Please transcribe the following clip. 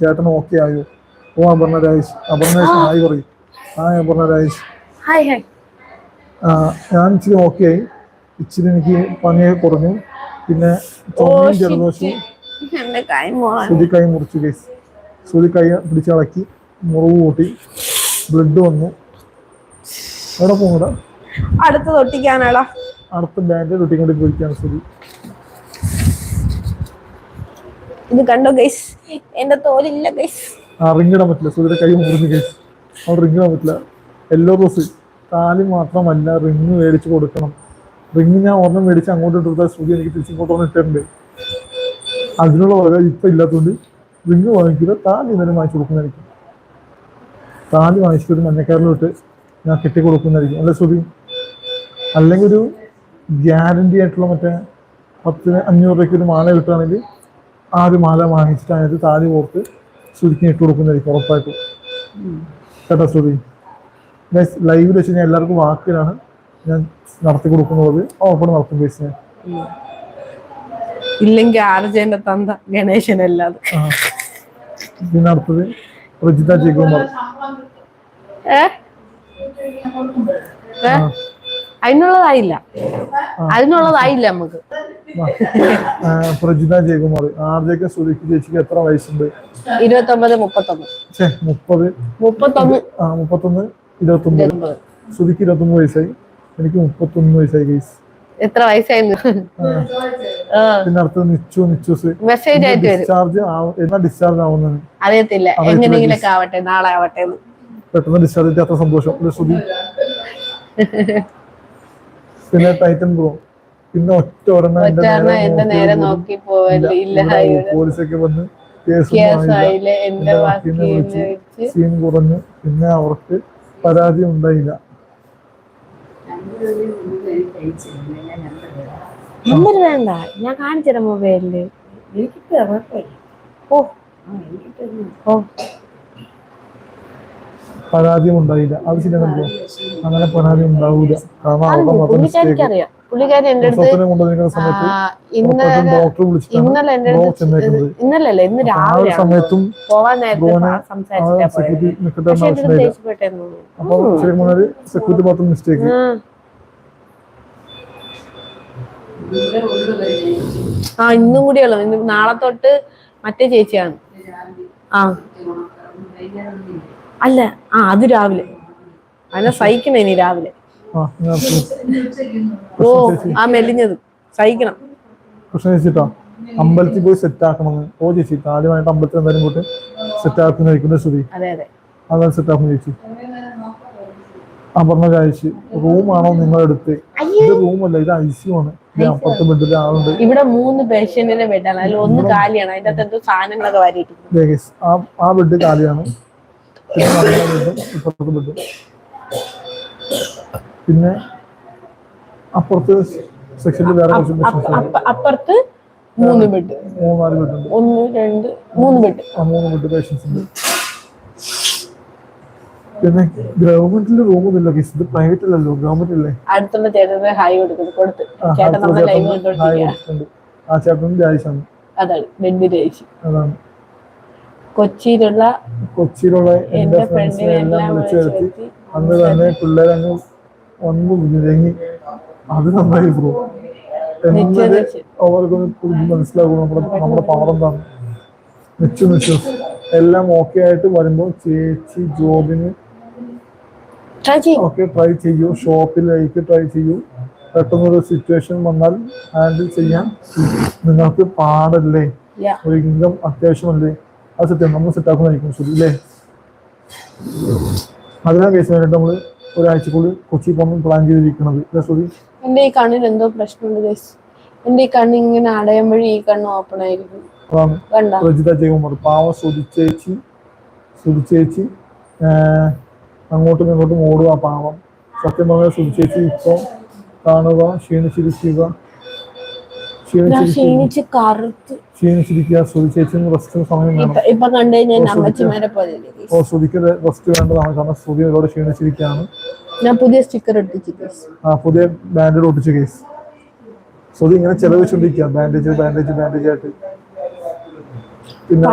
ചേട്ടൻ ഓക്കെ ആയോ? ഓ അപർണ രാജേഷ്. അപർണ രാജേഷ് ഹായ് പറയും. ഹായ് അപർണ രാജേഷ്. ഞാൻ ഇച്ചിരി ഓക്കെ ആയി. ഇച്ചിരി എനിക്ക് പനിയൊക്കെ കുറഞ്ഞു. പിന്നെ ചുമയും ജലദോഷവും. എന്റെ കൈ മോളാണ്. ശ്രുതി കൈ മുറിച്ചു കേസ് ശ്രുതി കൈ പിടിച്ചിളക്കി മുറിവ് കൂട്ടി ബ്ലഡ് വന്നു. എവിടെ പോകണ്ട അടുത്ത് തൊട്ടിക്കാനാടാ അടുത്ത ബാൻഡ് തൊട്ടിക്കൊണ്ട് പോയിക്കാണ് ശ്രുതി ഇത് കണ്ടോ ഗൈസ് എന്റെ തോലില്ല ഗൈസ് ആ റിങ്ങിടാൻ പറ്റില്ല. ശ്രുതിയുടെ കൈ മുറിഞ്ഞു ഗൈസ് അവിടെ റിങ്ങിടാൻ പറ്റില്ല. എല്ലോ ഡ്രസ് താലി മാത്രമല്ല റിംഗ് മേടിച്ച് കൊടുക്കണം. റിംഗ് ഞാൻ ഒരെണ്ണം മേടിച്ച് അങ്ങോട്ട് ഇട്ട് സൂര്യ എനിക്ക് തിരിച്ചിങ്ങോട്ട് വന്ന് ഇട്ടിട്ടുണ്ട്. അതിനുള്ള വക ഇപ്പം ഇല്ലാത്തതുകൊണ്ട് റിംഗ് വാങ്ങിക്കില്ല താലി ഇന്നലെ വാങ്ങിച്ചു കൊടുക്കുന്നതായിരിക്കും. താലി വാങ്ങിച്ചിട്ട് ഒരു മഞ്ഞക്കാരിലോട്ട് ഞാൻ കെട്ടി കൊടുക്കുന്നതായിരിക്കും. അല്ലെ സുബി അല്ലെങ്കിൽ ഒരു ഗ്യാരണ്ടി ആയിട്ടുള്ള മറ്റേ പത്തിന് അഞ്ഞൂറ് രൂപയ്ക്ക് ഒരു മാല കിട്ടുകയാണെങ്കിൽ ആ ഒരു മാല വാങ്ങിച്ചിട്ട് അതിനകത്ത് താലി കോർത്ത് ശ്രുതിക്ക് ഇട്ട് കൊടുക്കുന്നതായിരിക്കും ഉറപ്പായിട്ടും. കേട്ടോ ശ്രുതി? ലൈവിൽ വെച്ച് ഞാൻ എല്ലാവർക്കും വാക്കിലാണ് ഞാൻ നടത്തി കൊടുക്കുന്നത്. ഓപ്പൺ നടത്തും ബേസ് ഞാൻ. ഇല്ലെങ്കിൽ ആർജന്റെ തന്ത ഗണേശൻ അല്ലാതെ പിന്നെ അടുത്തത് പ്രജിത ജയകുമാർ? അതിനുള്ളതായില്ല. അതിനുള്ളതായില്ല നമുക്ക്. പ്രജിത ജയകുമാർ ആർജയ്ക്ക് ശ്രുതിക്ക് ചേച്ചിക്ക് എത്ര വയസ്സുണ്ട്? ഇരുപത്തൊമ്പത് മുപ്പത്തൊന്ന്. ഛേ മുപ്പത്. മുപ്പത്തൊന്ന്. ആ മുപ്പത്തൊന്ന് ഇരുപത്തൊമ്പത്. സുധിക്ക് ഇരുപത്തൊന്ന് വയസ്സായി. എനിക്ക് മുപ്പത്തൊന്ന് വയസ്സായി ഗൈസ്. എത്ര വയസ്സായിരുന്നു? പിന്നെ അടുത്തത് നിച്ചു നിച്ചൂസ്. മെസ്സേജ് ആയിട്ട് വരും. ഡിസ്ചാർജ് എന്നാ ഡിസ്ചാർജ് അറിയത്തില്ല. എങ്ങനെയെങ്കിലൊക്കെ ആവട്ടെ നാളെ ആവട്ടെ പെട്ടെന്ന് ഡിസ്ചാർജ് അത്ര സന്തോഷം. പിന്നെ ടൈറ്റൻ ബ്രോ പിന്നെ ഒറ്റ ഒരെണ്ണം എന്റെ നേരെ നോക്കി പോവില്ല പോലീസൊക്കെ വന്ന് കേസ് സീൻ കുറഞ്ഞു പിന്നെ അവർക്ക് പരാതി ഉണ്ടായില്ല. നമ്പർ വേണ്ട. ഞാൻ കാണിച്ചുതരാം മൊബൈലിൽ. ഓ. ഓ. പരാതിയും ഉണ്ടായില്ല അത് ശരിയാണ് അങ്ങനെ പരാതി ഉണ്ടാവൂല കാരണം മിസ്റ്റേക്ക് പുള്ളിക്കാരി എന്റെ അടുത്ത് പ്രസവത്തിനെ കൊണ്ടുവന്നിരിക്കുന്ന സമയത്ത് ആ, ഇന്നലെ ഡോക്ടർ ഇന്നലെ എന്റെ അടുത്ത് ചെന്നേക്കുന്നത്. ഇന്ന് ആ രാവിലെ സമയത്തും പോവാൻ നേരത്തെ ബ്രോനെ സംസാരിച്ചിട്ടാ പോയത്. സെക്യൂരിറ്റി നിൽക്കേണ്ട പക്ഷെ ഇതിന് ആവശ്യമില്ല ദേഷ്യപ്പെട്ടെന്നു അപ്പൊ ശരിക്കും പറഞ്ഞാൽ സെക്യൂരിറ്റി മാത്രം മിസ്റ്റേക്ക് ആ. ഇന്നും കൂടിയുള്ളു ഇന്ന് നാളെ തൊട്ട് മറ്റേ ചേച്ചിയാണ്. ആ. അല്ല ആ അത് രാവിലെ. അതിനെ സഹിക്കണം ഇനി രാവിലെ. ഓ ആ മെലിഞ്ഞത്. സഹിക്കണം. കൃഷ്ണ ചേച്ചിട്ടാ അമ്പലത്തിൽ പോയി സെറ്റ് ആക്കണമെന്ന്. ഓ ചേച്ചി ആദ്യമായിട്ട് അമ്പലത്തിൽ എന്തായാലും കൂട്ടി സെറ്റ് ആക്കുന്നതായിരിക്കും ശ്രുതി. അതെ അതെ. അതാണ് സെറ്റ് ആക്കുന്ന ചേച്ചി. പറഞ്ഞ ചേച്ചി റൂമാണോ നിങ്ങളെടുത്ത് ഇത് റൂമല്ല ഇത് ഐ സി ആണ്. ഇത് അപ്പുറത്തെ ബെഡിൽ ആളുണ്ട്. ഇവിടെ മൂന്ന് പേഷ്യന്റിനെ ബെഡാണ് അതിൽ ഒന്ന് കാലിയാണ്. അതിന്റെ അകത്ത് സാധനങ്ങളൊക്കെ വാരിയിട്ടുണ്ട് ആ ബെഡ് കാലിയാണ്. പിന്നെ നമ്മുടെ ബെഡും ഇപ്പുറത്തെ ബെഡും പിന്നെ അപ്പുറത്ത് സെക്ഷനിൽ വേറെ കുറച്ച് അപ്പുറത്ത് മൂന്ന് ബെഡ് മൂന്നാൽ ബെഡുണ്ട് ഒന്ന് രണ്ട് മൂന്ന് ബെഡ് ആ മൂന്ന് ബെഡ് പേഷ്യൻസ് ഉണ്ട്. പിന്നെ ഗവൺമെന്റിൽ റൂമൊന്നുമില്ല കേസ് ഇത് പ്രൈവറ്റ് അല്ലല്ലോ ഗവൺമെന്റ് അല്ലേ അടുത്തുള്ള ചേട്ടനെ ഹായ് കൊടുക്കുന്നു. കൊടുത്ത് ചേട്ടൻ ലൈവ് ആ ചേട്ടൻ രാജേഷാണ് അതാണ് ബെഡ് ചേച്ചി അതാണ്. കൊച്ചിയിലുള്ള കൊച്ചിയിലുള്ള എന്റെ എന്റെ ഫ്രണ്ട്സിനെ എല്ലാം വിളിച്ചു വരുത്തി. അന്ന് തന്നെ പിള്ളേരങ്ങ് ഒന്ന് വന്നു മുരങ്ങി അത് നന്നായി പോകും എന്നത് നിശ്ചയം. പുതിയ മനസ്സിലാകും. നമ്മുടെ നമ്മുടെ പവർ എന്താണ്. നിച്ചു എല്ലാം ഓക്കെ ആയിട്ട് വരുമ്പോൾ ചേച്ചി ജോബിന് ഓക്കെ ട്രൈ ചെയ്യൂ. ഷോപ്പിലേക്ക് ട്രൈ ചെയ്യൂ. പെട്ടെന്നൊരു സിറ്റുവേഷൻ വന്നാൽ ഹാൻഡിൽ ചെയ്യാൻ. നിങ്ങൾക്ക് പാടല്ലേ. ഒരു ഇൻകം അത്യാവശ്യമല്ലേ? അത് സത്യം നമ്മൾ സെറ്റാക്കുന്നതായിരിക്കും ശരി അല്ലേ അതിനാ കേസ് വേണ്ടിയിട്ട് നമ്മൾ ഒരാഴ്ചക്കുള്ളിൽ കൊച്ചി പോകാൻ പ്ലാൻ ചെയ്തിരിക്കുന്നത് എന്റെ ഈ കണ്ണിന് എന്തോ പ്രശ്നമുണ്ട് ഗൈസ് എന്റെ ഈ കണ്ണ് ഇങ്ങനെ അടയുമ്പോഴേ ഈ കണ്ണ് ഓപ്പൺ ആയിരിക്കും. രജിത ജയകുമാർ പാവം സുതിച്ചേച്ചി സുതിച്ചേച്ചി അങ്ങോട്ടും ഇങ്ങോട്ടും ഓടുക പാവം. സത്യം പറഞ്ഞാൽ സുതിച്ചേച്ചി ഇപ്പം കാണുക ക്ഷീണിച്ചിരിക്കുക ക്ഷീണിച്ച് കറുത്ത്. ക്ഷീണിച്ചിരിക്കുക സുതിച്ചേച്ചി റെസ്റ്റ് സമയം വേണം. ഇപ്പൊ കണ്ടു കഴിഞ്ഞാൽ അമ്മച്ചിമാരെ പോലെ ശ്രുതിക്ക് റെസ്റ്റ് വേണ്ടതാണ്. കാരണം ശ്രുതി ഒരുപാട് ക്ഷീണിച്ചിരിക്കുകയാണ്. ഞാൻ പുതിയ സ്റ്റിക്കർ ഒട്ടിച്ചു കേസ് ആ പുതിയ ബാൻഡേഡ് ഒട്ടിച്ചു കേസ് ശ്രുതി ഇങ്ങനെ ചെലവിച്ചുകൊണ്ടിരിക്കുക ബാൻഡേജ് ബാൻഡേജ് ബാൻഡേജ് ആയിട്ട്. പിന്നെ